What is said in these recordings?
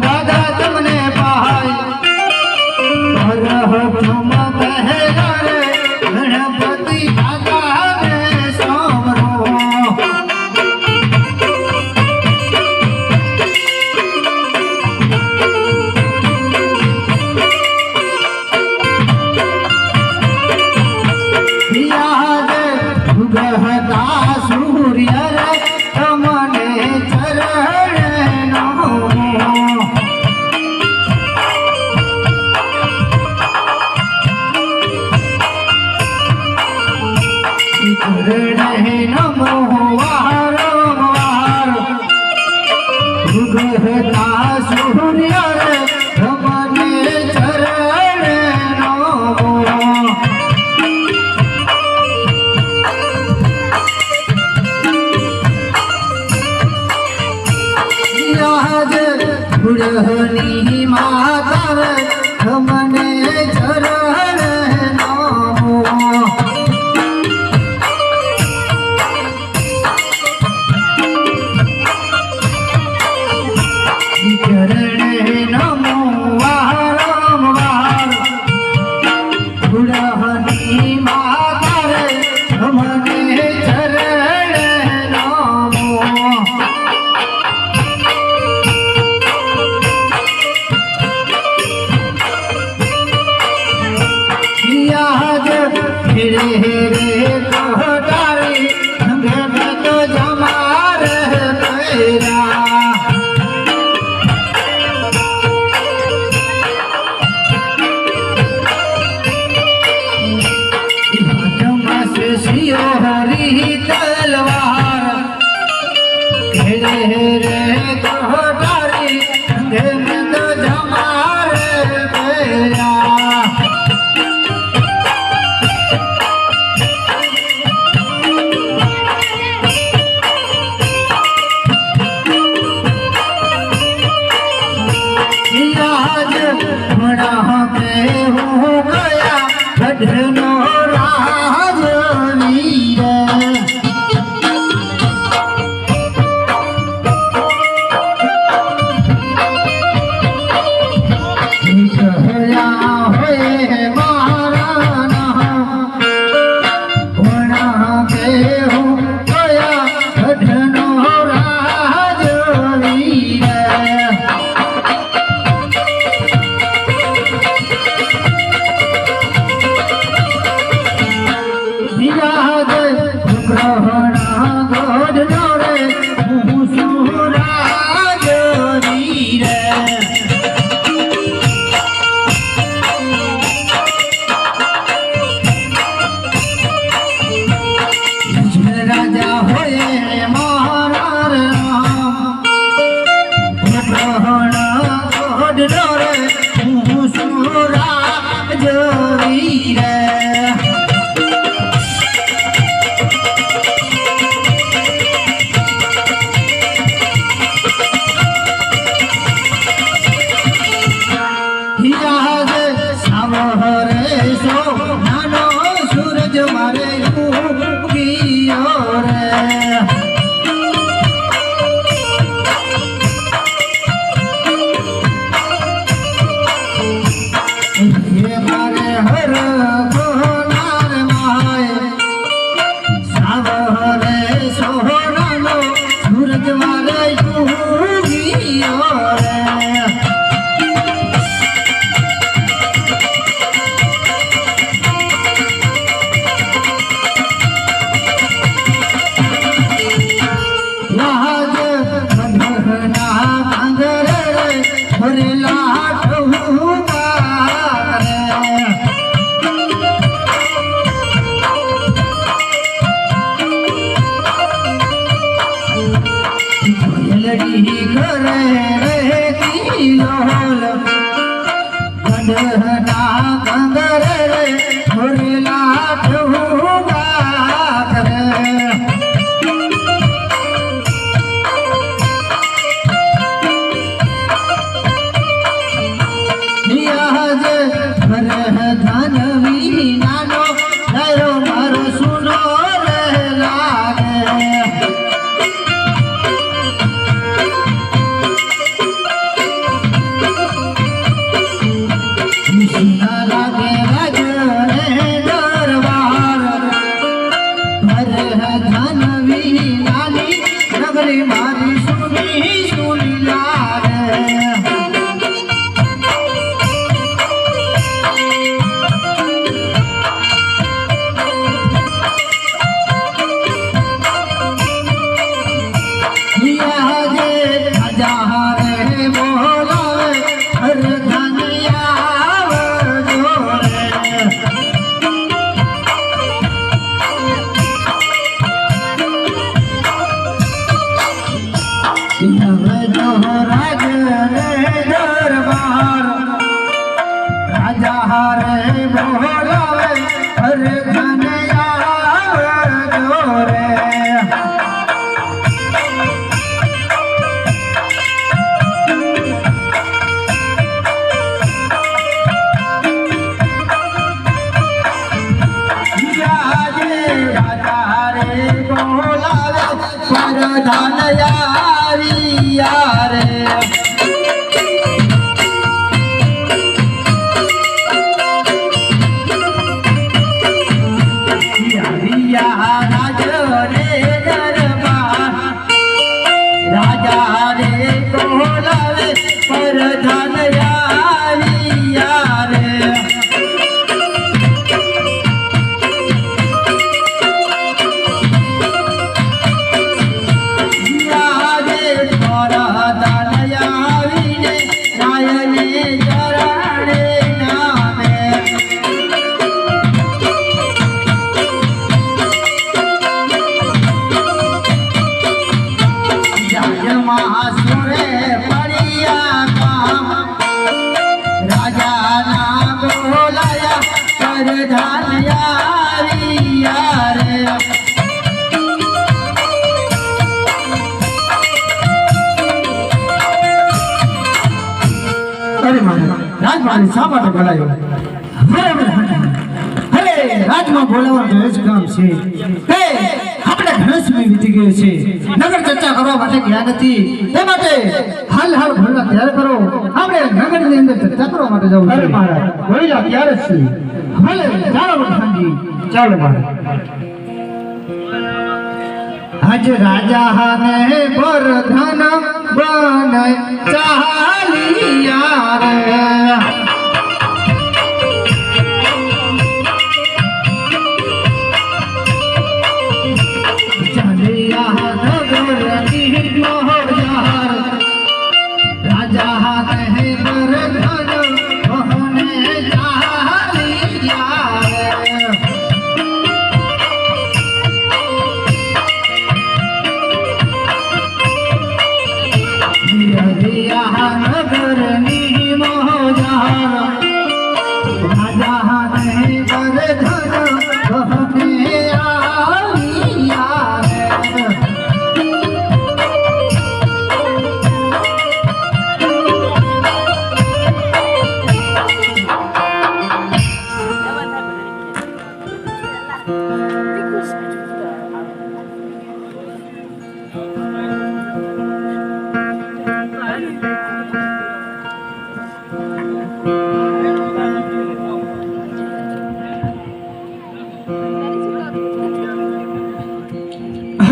દાદા તમને ગુરહની માતા તમને હેરે go. હારે બોલાવે અરે ધન આવજો રે રાજે રાજમાની શા માટે બોલાયો અરે રાજમાં બોલાવવાનું જ કામ છે. હે આપણે ઘણો સમય વીતી ગયો છે. નગર ચર્ચા કરવા માટે ગયા નથી. તે માટે હાલ હાલ ભરવા તૈયાર કરો. આપણે નગરની અંદર ચર્ચા કરવા માટે જવું છે. મહારાજ બોલ્યા ત્યારે છે. ભલે ચાલો વખાણજી ચાલો મારા આજ રાજા હાને બરધન બન ચાલિયા રે.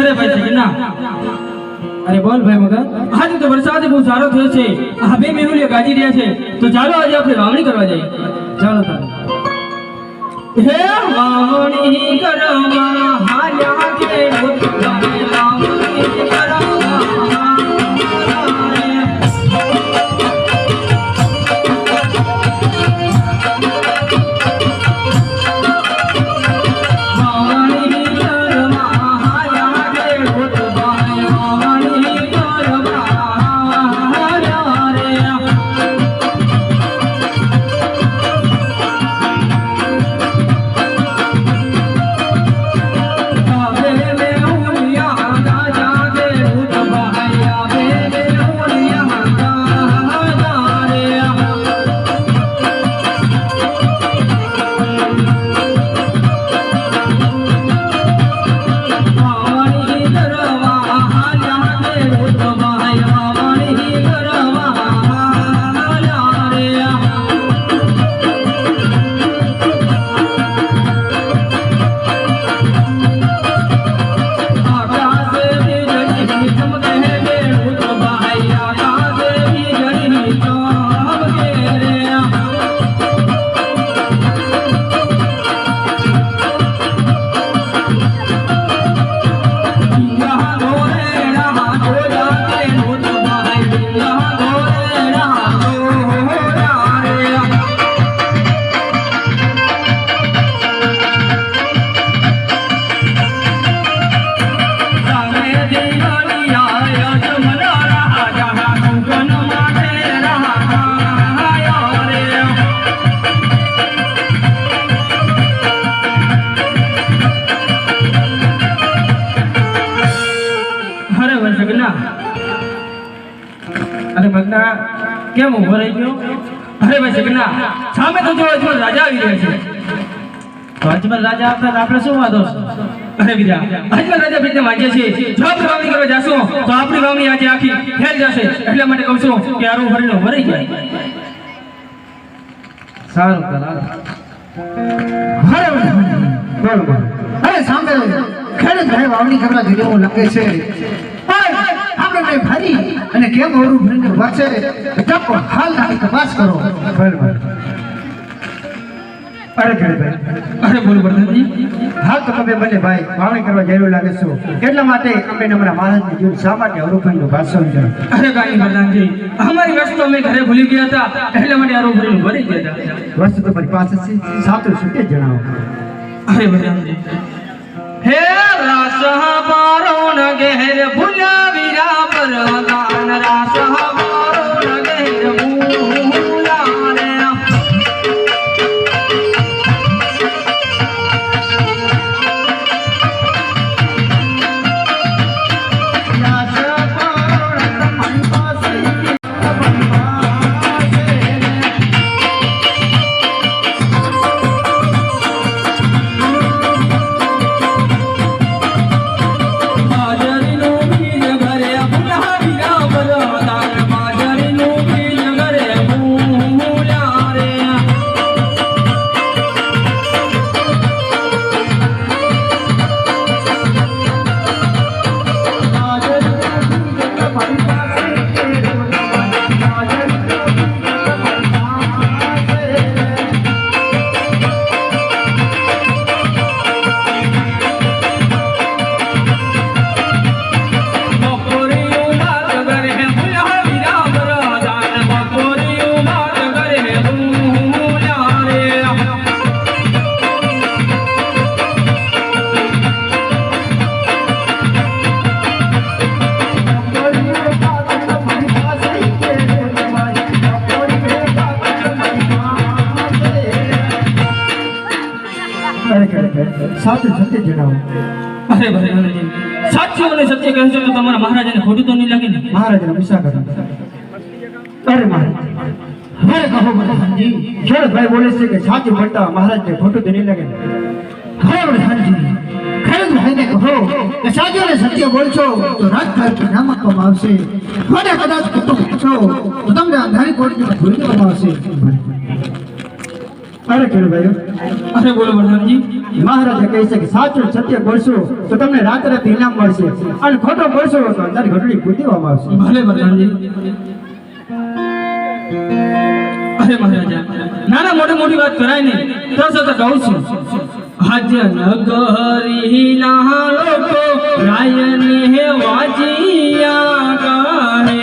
અરે ભાઈ અરે બોલ ભાઈ મગર. આજે તો વરસાદ બહુ સારો થયો છે. આ બે મેહુલીઓ ગાજી રહ્યા છે. તો ચાલો આજે આપણે વાવણી કરવા જઈએ. હે વાવણી કરવા કેમ ઊભો રહી ગયો? અરે ભાઈ સગના સામે તો જો અજમલ રાજા આવી રહ્યા છે. તો રાજા આવતા આપણે શું વાંધો? અરે બીજા રાજા પ્રીતને વાંચ્યા છે જો આપણે વાવણી કરવા તો આપણી વાવણી આજે આખી ફેલ જશે. એટલા માટે કહું છું કે આરું ભરીને ભરાઈ જાય સારું બોલ બોલ અરે ખેડૂત છે પણ ભરી અને કેમ ઓરું ભરીને વાંચે તપ હાલ ના તપાસ કરો. બોલ બોલ અરે ખેડૂત અરે બોલ પ્રધાનજી હાલ તો તમે બંને ભાઈ વાવણી કરવા જરૂર લાગે છો. એટલા માટે અમે નમણા મહારાજને જોયું શા માટે અવરોપણનો ભાષણ છે અરે કાંઈ નહીં અમારી વસ્તુ અમે ઘરે ભૂલી ગયા હતા. એટલા માટે આરું ભરીને ભરી ગયા હતા. વસ્તુ તમારી પાસે છે. સાચું જણાવો? અરે હે રાસ પારો ન ગહેર ભૂલા Thank you. સાચું સત્ય જણાવો. અરે ભાઈ સાચું અને સત્ય કહે છે તો તમારા મહારાજાને ખોટું તો નહીં લાગે ને? મહારાજાને ગુસ્સા કરો અરે મહારાજ હવે કહો પ્રધાનજી ભાઈ બોલે છે કે સાચું બોલતા મહારાજને ખોટું તો નહીં લાગે ને? હવે પ્રધાનજી ખેડૂતભાઈને કહો કે સાચું અને સત્ય બોલશો તો રાજકારણ નામ આપવામાં આવશે. અને કદાચ ખોટું બોલશો તો તમને અંધારી કોર્ટમાં ભૂલી દેવામાં આવશે. અરે ખેડૂતભાઈઓ અરે બોલો પ્રધાનજી મહારાજે કહે છે કે સાચું સત્ય બોલશો તો તમને રાત ઇનામ મળશે. અને ખોટો બોલશો તો અંદર ઘટડી ભૂલી આવશે. ભલે પ્રધાનજી અરે મહારાજા, નાના મોટી મોટી વાત કરાય નહીં. તો સતત કહું છું. આજ નગરી ના લોકો, રાયને વાજિયા કહે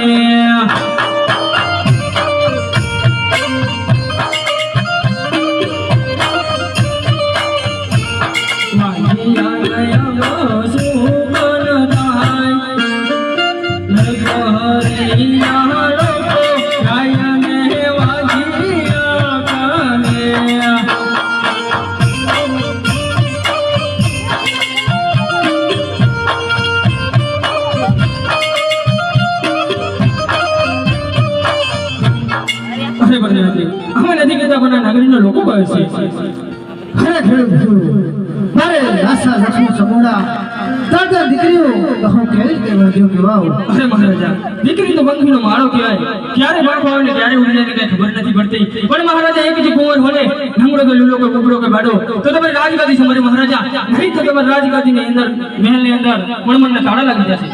હું કેવી રીતે વધ્યો કે વાવ અરે મહારાજા દીકરી તો પંખીનો માળો કહેવાય. ક્યારે બાળકો આવે ને ક્યારે ઉડી જાય કઈ ખબર નથી પડતી. પણ મહારાજા એક જ કુંવર હોને નંગડો કે લૂલો કે કુકડો કે બાડો તો તમે રાજગાદી સંભાળે મહારાજા નહીં તો તમારે રાજગાદીની અંદર મહેલની અંદર મણમણના તાળા લાગી જશે.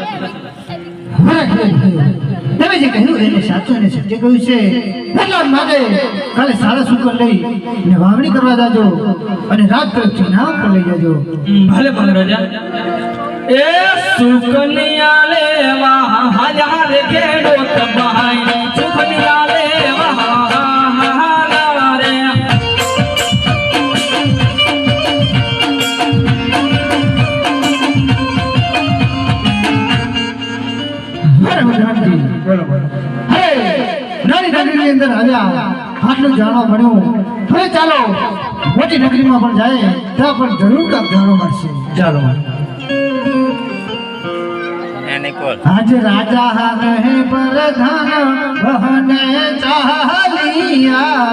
તમે જે કહ્યું એને સાચું અને સત્ય કહ્યું છે એટલા માટે કાલે સારા સુકર લઈ ને વાવણી કરવા જાજો અને રાત તરફથી નામ પર લઈ જાજો. ભલે રાજા, એ સુકનિયા લેવા હજાર કેડો તબાઈ સુકનિયા અંદર આવ્યા આટલું જાણવા મળ્યું. હવે ચાલો મોટી નગરીમાં પણ જાય ત્યાં પણ જરૂર કામ જાણવા મળશે. ચાલો. આજ રાજા રહે પ્રધાન વહને ચાલિયા